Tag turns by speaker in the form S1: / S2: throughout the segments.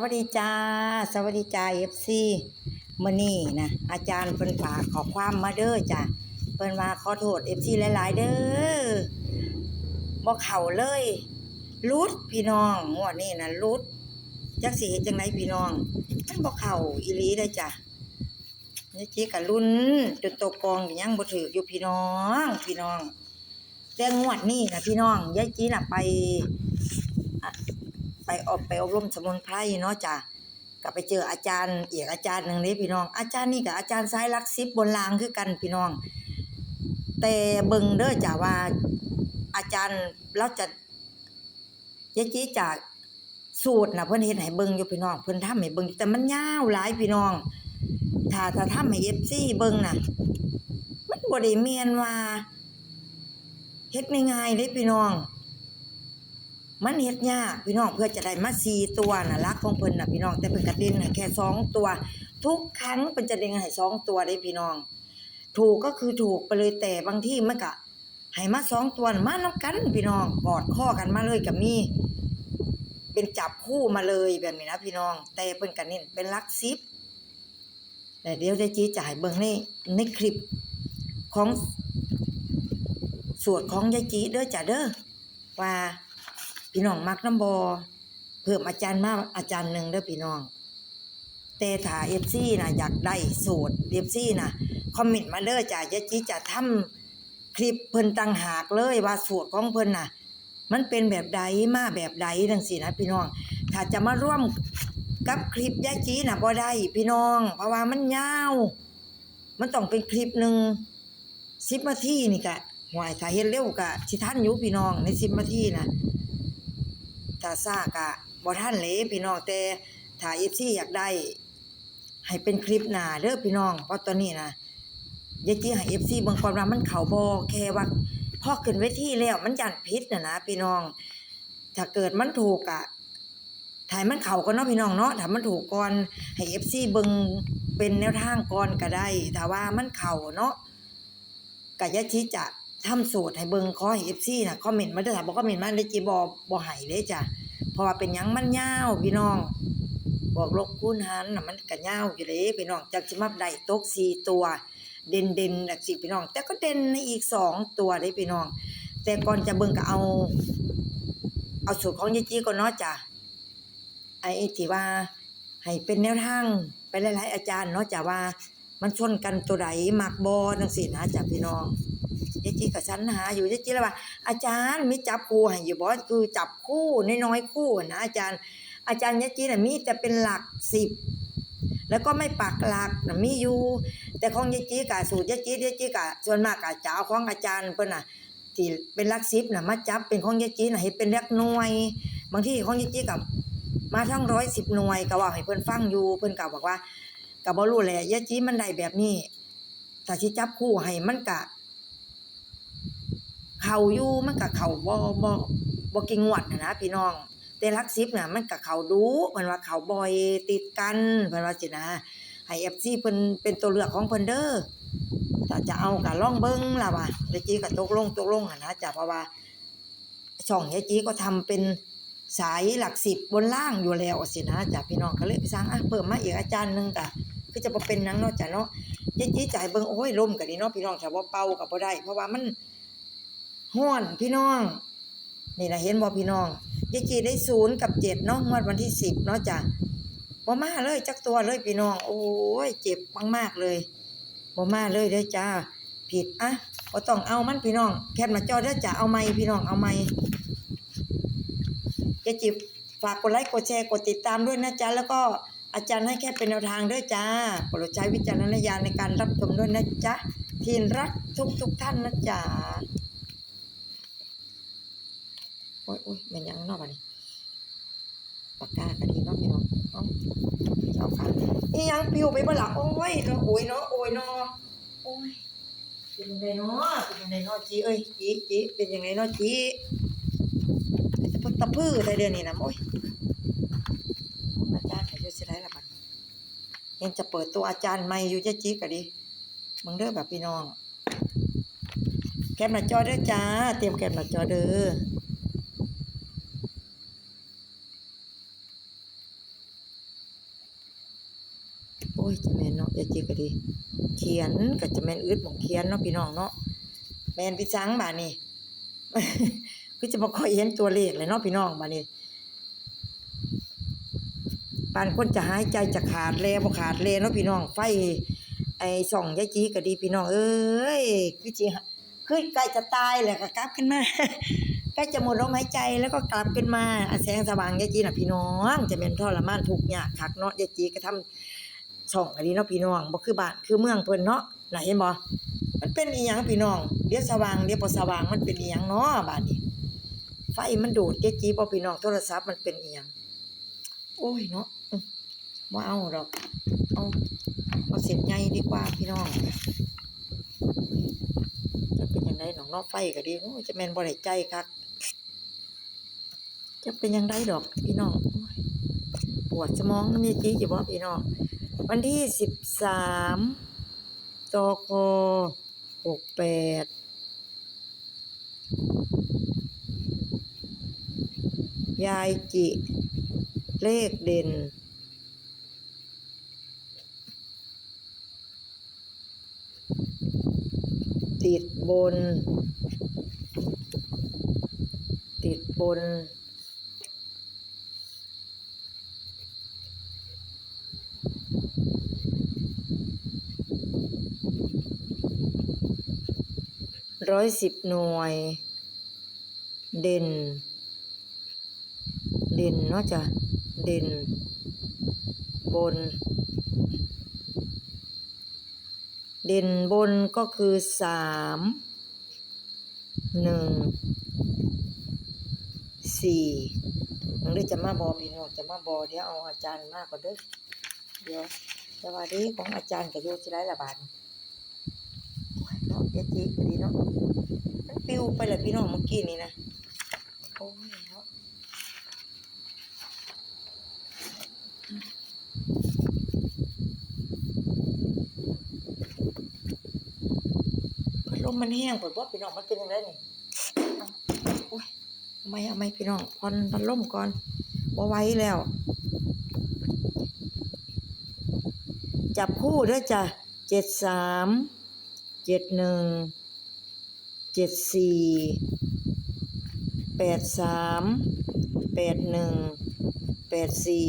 S1: วัสดีจ้า สวัสดีจ้าเอฟซีมื่อนี้นะอาจารย์เพิ่นฝากขอความมาเด้อจ้ะเพิ่นว่าขอโทษเอฟซีหลาย ๆ เด้อบ่เข้าเลยรุดพี่น้องงวดนี้นะรุดจักสิเฮ็ดจังไดพี่น้องมันบ่เข้าอีหลีเด้จ้ะนี่จิกะลุ้นจนตกกองยังบ่ถูกอยู่พี่น้อง พี่น้องแต่งวดนี้นะพี่น้องยายจีน่ะไป อบไปอบรมสมุนไพรเนาะจ้ะก็ไปเจออาจารย์อีกอาจารย์หนึ่งนี่พี่น้อง อาจารย์นี่กับอาจารย์สายลักซิบบนรางคือกันพี่น้อง แต่เบิ่งเด้อจ้ะว่าอาจารย์เราจะเจ๊จี้จากสูตรนะเพิ่นเฮ็ดให้เบิ่งอยู่พี่น้อง เพิ่นทำให้เบิ่งแต่มันยาวหลายพี่น้อง ถ้าถ้าทำให้ FC เบิ่งน่ะ มันบ่ได้แม่นว่าเฮ็ดง่ายๆเด้พี่น้อง มันเฮ็ดยากพี่น้องเพื่อจะได้มาสี่ตัวน่ะรักของเพิ่นน่ะพี่น้องแต่เพิ่นก็เด่นให้แค่สองตัว ทุกครั้งเพิ่นจะเด่นให้สองตัวได้พี่น้อง ถูกก็คือถูกไปเลยแต่บางที่มันก็ให้มาสองตัวมานํกันพี่น้องกอดข้อกันมาเลยก็มีเป็นจับคู่มาเลยแบบนี้นะพี่น้อง แต่เพิ่นก็เน้นเป็นลักสิบแต่เดี๋ยวจะจี้จ่ายเบิ่งในในคลิปของสวดของยายจีเด้อจ้ะเด้อว่า พี่น้องมักน้ำบอเพิ่มอาจารย์มาอาจารย์หนึ่งเด้อพี่น้อง แต่ถ้าเอฟซีนะอยากได้สูตรเอฟซีนะคอมเมนต์มาเด้อจ้ะยะจีจะทำคลิปเพิ่นตังหากเลยว่าสูตรของเพิ่นน่ะ มันเป็นแบบใดมาแบบใดจังซี่นะพี่น้อง ถ้าจะมาร่วมกับคลิปยะจีน่ะบ่ได้พี่น้อง เพราะว่ามันยาว มันต้องเป็นคลิปหนึ่งสิบนาทีนี่กะหวยถ้าเฮ็ดเร็วกะสิทันอยู่พี่น้องในสิบนาทีน่ะ ถ้าซากะบ่ทันเลยพี่น้องแต่ถ้า FC อยากได้ ให้เป็นคลิปหน้าเด้อพี่น้อง เพราะตอนนี้นะยายจีให้ FC เบิ่งก่อนว่ามันเข้าบ่แค่ว่าพอขึ้นเวทีแล้วมันยันผิดน่ะนะพี่น้อง ถ้าเกิดมันถูกอะถ่ายมันเข้าก่อนเนาะพี่น้องเนาะถ้ามันถูกก่อนให้ FC เบิ่งเป็นแนวทางก่อนก็ได้ถ้าว่ามันเข้าเนาะก็ยายจีจะ ทำสูตรให้เบิ่งขอให้ FC น่ะคอมเมนต์มาเด้อถ้าบ่คอมเมนต์มาเลยจีบ่บ่ให้เด้จ้ะเพราะว่าเป็นหยังมันยาวพี่น้อง บอกลบคูณหารน่ะมันก็ยาวอยู่เลยพี่น้องจากสิมาได้ตกสี่ตัว เด่นเด่นๆน่ะสิพี่น้อง แต่ก็เด่นในอีกสองตัวเด้พี่น้อง แต่ก่อนจะเบิ่งก็เอา เอาสูตรของยายจีก่อนเนาะจ้ะไอ้ที่ว่าให้เป็นแนวทางไปหลายๆอาจารย์เนาะจ้ะว่า มันชนกันตัวใดมักบ่จังซี่นะจ้ะพี่น้อง ยายจีก็สรรหาอยู่ยายจีแล้วว่าอาจารย์มีจับคู่ให้อยู่บ่คือจับคู่น้อยๆคู่นะอาจารย์ อาจารย์ยะจีน่ะมีแต่เป็นหลักสิบแล้วก็ไม่ปักหลักน่ะมีอยู่ แต่ของยะจีกะสูตรยะจียะจีกะส่วนมากกะจะเอาของอาจารย์เพิ่นน่ะที่เป็นหลักสิบน่ะมาจับเป็นของยะจีน่ะให้เป็นหลักหน่วย บางที่ของยะจีกับมาทั้งร้อยสิบหน่วยก็ว่าให้เพิ่นฟังอยู่เพิ่นก็บอกว่าก็บ่รู้แหละยะจีมันได้แบบนี้ถ้าสิจับคู่ให้มันกะ เขาอยู่มันก็เขาบ่บ่บ่กี่งวดนะนะพี่น้อง แต่ลักสิบน่ะมันก็เขาดูเพิ่นว่าเขาบ่อยติดกันเพิ่นว่าสินะให้ FC เพิ่นเป็นตัวเลือกของเพิ่นเด้อถ้าจะเอาก็ลองเบิ่งล่ะว่าเดี๋ยวจีก็ตกลงตกลงอะนะจ้ะเพราะว่าช่องยายจีก็ทำเป็นสายหลักสิบบนล่างอยู่แล้วสินะจ้ะพี่น้องก็เลยไปสร้างอะเพิ่มมาอีกอาจารย์หนึงก็คือจะบ่เป็นหนังเนาะจ้ะเนาะยายจีจ่ายเบิ่งโอ้ยลมก็ดีเนาะพี่น้องถ้าบ่เป่าก็บ่ได้ เพราะว่ามัน ห้อนพี่น้อง นี่นะเห็นบ่พี่น้องยายจีได้ศูนย์กับเจ็ดเนาะงวดวันที่สิบเนาะจ้ะบ่มาเลยจักตัวเลยพี่น้อง โอ้ยเจ็บมากๆเลยบ่มาเลยเด้อจ้า ผิดอะบ่ต้องเอามันพี่น้อง แค่มาจอเด้อจ้าเอาไม้พี่น้องเอาไม้ยายจีฝากกดไลค์กดแชร์กดติดตามด้วยนะจ๊ะแล้วก็อาจารย์ให้แค่เป็นแนวทางด้วยจ้าโปรดใช้วิจารณญาณในการรับชมด้วยนะจ๊ะ ทีนรักทุกทุกท่านนะจ๊ะ โอ้ยโอ้ยมันยังนอกบัดนี้ปากกากะดีเนาะพี่น้องเอ้าเจ้าค่ะอียังปิวไปบ่ล่ะโอ้ยเนาะโอ้ยเนาะโอ้ยเนาะโอ้ยเป็นยังไงเนาะเป็นยังไงเนาะจีเอ้ยจีจีเป็นยังไงเนาะจีตะพึตะพื้อได้เดือนนี้นะโอ้ยอาจารย์ให้อยู่สิได้ละบัดยังจะเปิดตัวอาจารย์ใหม่อยู่จะจีกะดิมึงเด้อแบบพี่น้องแคมหน้าจอเด้อจ้า เตรียมแคมหน้าจอเด้อ อ้ยจะแม่นเนาะยายจีก็ดี เขียนก็จะแม่นอึดหมองเขียนเนาะพี่น้องเนาะแม่นพี่จังบานี้คือจะบ่ค่อยเห็นตัวเลขเลยเนาะพี่น้องบานี้ปานคนจะหายใจจะขาดแลบ่ขาดแลเนาะพี่น้องไฟไอ้ส่องยายจีก็ดีพี่น้องเอ้ยคือสิคือใกล้จะตายแหละก็กลับขึ้นมาใกล้จะหมดลมหายใจแล้วก็กลับขึ้นมาอะแสงสว่างยายจีน่ะพี่น้อง จะเป็นทรมานทุกข์ยากคักเนาะยายจีก็ทำ ช่องอันนี้เนาะพี่น้องบ่คือบ้านคือเมืองเพิ่นเนาะน่ะเห็นบ่มันเป็นอีหยังพี่น้องเดี๋ยวสว่างเดี๋ยวบ่สว่างมันเป็นอีหยังเนาะบ้านนี้ ไฟมันดูดยายจีบ่พี่น้องโทรศัพท์มันเป็นอีหยังโอ้ยเนาะบ่เอาดอกเอาเอาเส้นใหญ่ดีกว่าพี่น้องจะเป็นยังไงหนองนอกไฟก็ดีโอ้จะแม่นบ่ได้ใจคักจะเป็นยังไงดอกพี่น้องปวดสมองนี่จีจิบ่พี่น้อง วันที่สิบสามตคหกแปดยายจิ เลขเด่น ติดบน ติดบน ร้อยสิบหน่วย เด่น เด่นเนาะจ้ะ เด่น บน เด่นบนก็คือสามหนึ่งสี่นังเด้จะมาบอพี่น้องจะมาบอเดี๋ยวเอาอาจารย์มากกว่าเด้อเดี๋ยวสวัสดีของอาจารย์กับโยชิไรละบาทเนาะเยจีก็ดีเนาะมัน ปิ้วไปเลยพี่น้องเมื่อกี้นี่นะโอ้ยเนาะพัดลมมันแห้งเปิดว่าพี่น้องมันเป็นยังไงนี่เอาโอ้ยทำไมทำไมพี่น้องพอนพัดลมก่อนบ่ไว้แล้ว จับคู่ด้อจ้ะเจ็ดสามเจ็ดหนึ่ง เจ็ดสี่แปดสามแปดหนึ่งแปดสี่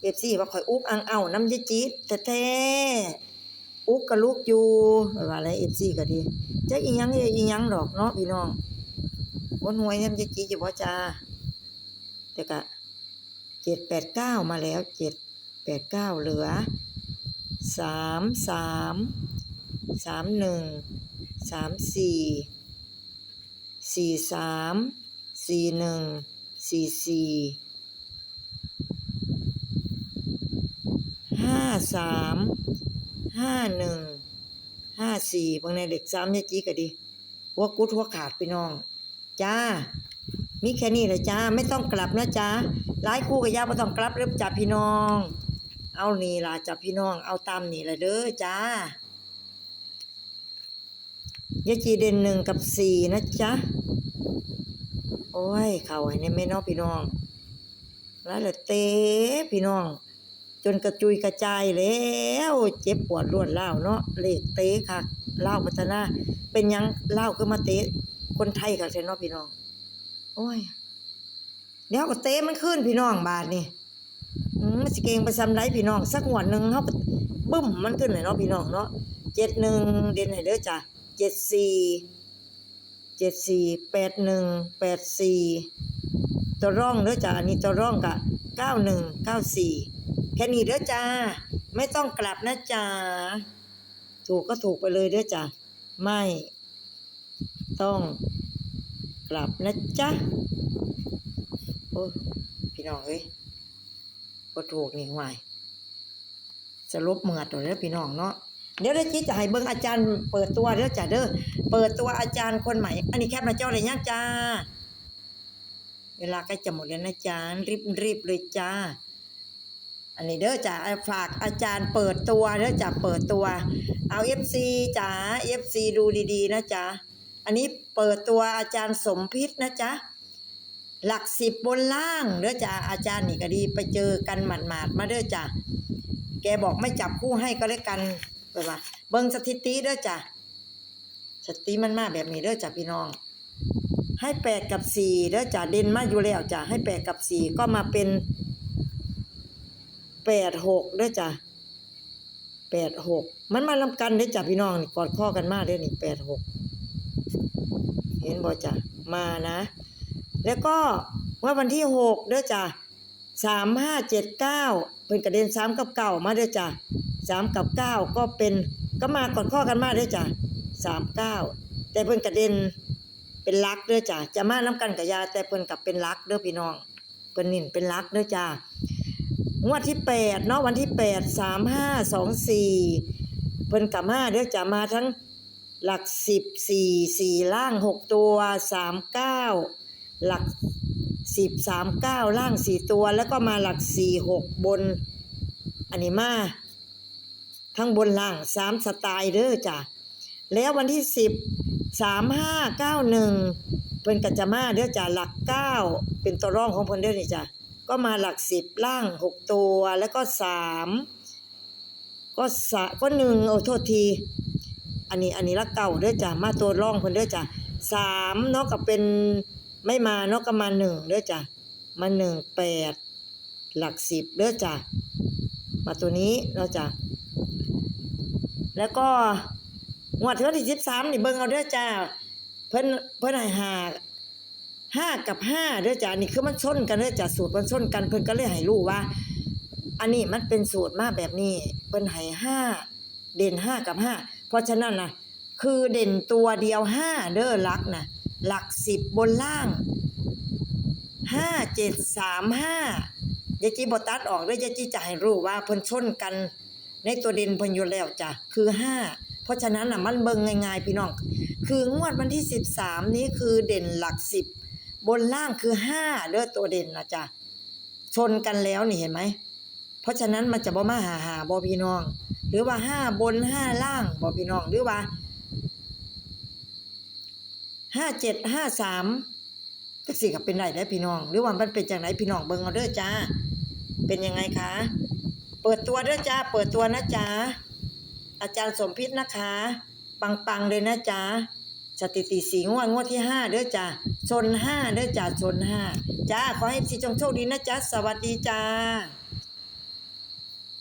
S1: เอฟซีว่าข่อยอุกอังเอาน้ำยจิตแต่แท้ๆอุกกระลูกอยู่ว่าอะไรเอฟซีก็ดีจะอีหยังอีหยังดอกเนาะพี่น้องบนหวยน้ำยะจิตอยู่บ่จ้าแต่กะเจ็ดแปดเก้ามาแล้วเจ็ดแปดเก้าเหลือสามสามสามหนึ่งสามสี่ สี่สามสี่หนึ่งสี่สี่ห้าสามห้าหนึ่งห้าสี่บางในเด็กสามเนี่ยจีก็ดีหัวกุดหัวขาดไปน้อง จ้า มีแค่นี้เลยจ้า ไม่ต้องกลับนะจ้าหลายคู่กับยาไม่ต้องกลับเริ่มจับพี่น้อง เอานี่ล่ะจับพี่น้อง เอาตามนี่ละเด้อจ้า ยาจีเด่นหนึ่งกับสี่นะจ๊ะ โอ้ย เข่าให้ในแม่น้องพี่น้องแล้วเหละเตะพี่น้อง จนกระจุยกระจายแล้วเจ็บปวดรวดเล่าเนาะเลขเตะค่ะเล่าพัฒนา เป็นยังเล่าวก็มาเตะคนไทยค่ะเนาะพี่น้อง โอ้ยเดี๋ยวก็เตะมันขึ้นพี่น้องบาทนี่อืมมันสิเก่งไปซ้ำไรพี่น้อง สักงวหนึ่งเขาก็บึ้มมันขึ้นเลยเนาะพี่น้องเนาะเจ็ดหนึ่งเด่นให้เด้อจ้ะ จ็ดสี่เจ็ดสี่แปดหนึ่งแปดสี่ตัวร่องเด้อจ้ะอันนี้ตัวร่องกะเก้าหนึ่งเก้าสี่แค่นี้เด้อจ้า ไม่ต้องกลับนะจ้าถูกก็ถูกไปเลยเด้อจ้ะไม่ต้องกลับนะจ๊ะโอ้พี่น้องเอ้ยก็ถูกนี่หวายสรุปเมือตัวเด้อพี่น้องเนาะ เดี๋ยวได้จีจะให้เบิ่งอาจารย์เปิดตัวเด้อจ้ะเด้อเปิดตัวอาจารย์คนใหม่ อันนี้แคปหน้าจอเลยยังจ้า เวลาใกล้จะหมดแล้วนะจ้ารีบรีบเลยจ้า อันนี้เด้อจ้าฝากอาจารย์เปิดตัวเด้อจ้าเปิดตัว เอา FC จ้า FC ดูดีๆ นะจ๊ะอันนี้เปิดตัวอาจารย์สมพิษนะจ๊ะหลักสิบบนล่างเด้อจ้าอาจารย์นี่ก็ดีไปเจอกันหมาดๆมาเด้อจ้าแกบอกไม่จับคู่ให้ก็แล้วกัน เปิดว่าเบิ่งสถิติเด้อจ้ะสถิติมันมาแบบนี้เด้อจ้ะพี่น้อง ให้แปดกับสี่เด้อจ้ะเด่นมาอยู่แล้วจ้ะให้แปดกับสี่ก็มาเป็นแปดหกเด้อจ้ะแปดหกมันมาลำกันเด้อจ้ะพี่น้องนี่กอดข้อกันมากเด้อนี่แปดหกเห็นบ่จ้ะมานะ แล้วก็ว่าวันที่หกเด้อจ้ะสามห้าเจ็ดเก้าเป็นกระเด็นสามกับเก้ามาเด้อจ้ะ สามกับเก้าก็เป็นก็มากอดข้อกันมาเด้อจ้ะสามเก้าแต่เป็นกระเด็นเป็นลักด้อจ้ะจะมาน้ำกันกับยาแต่เพิ่นกลับเป็นลักเด้อพี่น้องเพิ่นนิ่นเป็นลักเด้อจ้างวดที่แปดเนาะวันที่แปดสามห้าสองสี่เพิ่นกลับมาเด้อจ้ะมาทั้งหลักสิบสี่สี่ล่างหกตัวสามเก้าหลักสิบสามเก้าล่างสี่ตัว แล้วก็มาหลักสี่หกบนอันนี้มา ทั้งบนล่างสามสไตล์เด้อจ้ะแล้ววันที่สิบสามห้าเก้าหนึ่งเพิ่นกัจจมาเด้อจ้ะหลักเก้าเป็นตัวร่องของเพิ่นเด้อนี่จ้ะก็มาหลักสิบล่างหกตัวแล้วก็สามก็สะก็หนึ่งโอ้โทษที อันนี้อันนี้ละเก่าเด้อจ้ะมาตัวร่องเพิ่นเด้อจ้ะสามเนาะก็เป็นไม่มาเนาะก็มาหนึ่งเด้อจ้ะมาหนึ่งแปดหลักสิบเด้อจ้ะมาตัวนี้เนาะจ้ะ แล้วก็งวดที่วันที่สิบสามนี่เบิ่งเอาเด้อจ้า เพิ่นเพิ่นให้หาห้ากับห้าเด้อจ้านี่คือมันชนกันเด้อจ้าสูตรมันชนกันเพิ่นก็เลยให้รู้ว่า อันนี้มันเป็นสูตรมาแบบนี้ เพิ่นให้ห้าเด่นห้ากับห้าเพราะฉะนั้นนะคือเด่นตัวเดียวห้าเด้อหลักนะหลักสิบบนล่างห้าเจ็ดสามห้ายายจีบตัดออกเด้อยายจีจะให้รู้ว่าเพิ่นชนกัน ในตัวเด่นเพิ่นอยู่แล้วจ้ะคือห้าเพราะฉะนั้นน่ะมันเบิ่งง่ายๆพี่น้อง คืองวดวันที่สิบสามนี้คือเด่นหลักสิบบนล่างคือห้าเด้อตัวเด่นนะจ๊ะชนกันแล้วนี่เห็นไหม เพราะฉะนั้นมันจะบ่มาหาหาบ่พี่น้อง หรือว่าห้าบนห้าล่างบ่พี่น้องหรือว่าห้าเจ็ดห้าสามก็สิกับเป็นไรได้พี่น้อง หรือว่ามันเป็นจากไหนพี่น้องเบิ่งเอาเด้อจ้าเป็นยังไงคะ เปิดตัวเด้อจ้า เปิดตัวนะจ้าอาจารย์สมพิษนะคะ ปังๆเลยนะจ๊ะ สถิติสีงวดงวดที่ห้าเด้อจ้าชนห้าเด้อจ้าชนห้าจ้า ขอให้สีจงโชคดีนะจ๊ะ สวัสดีจ้า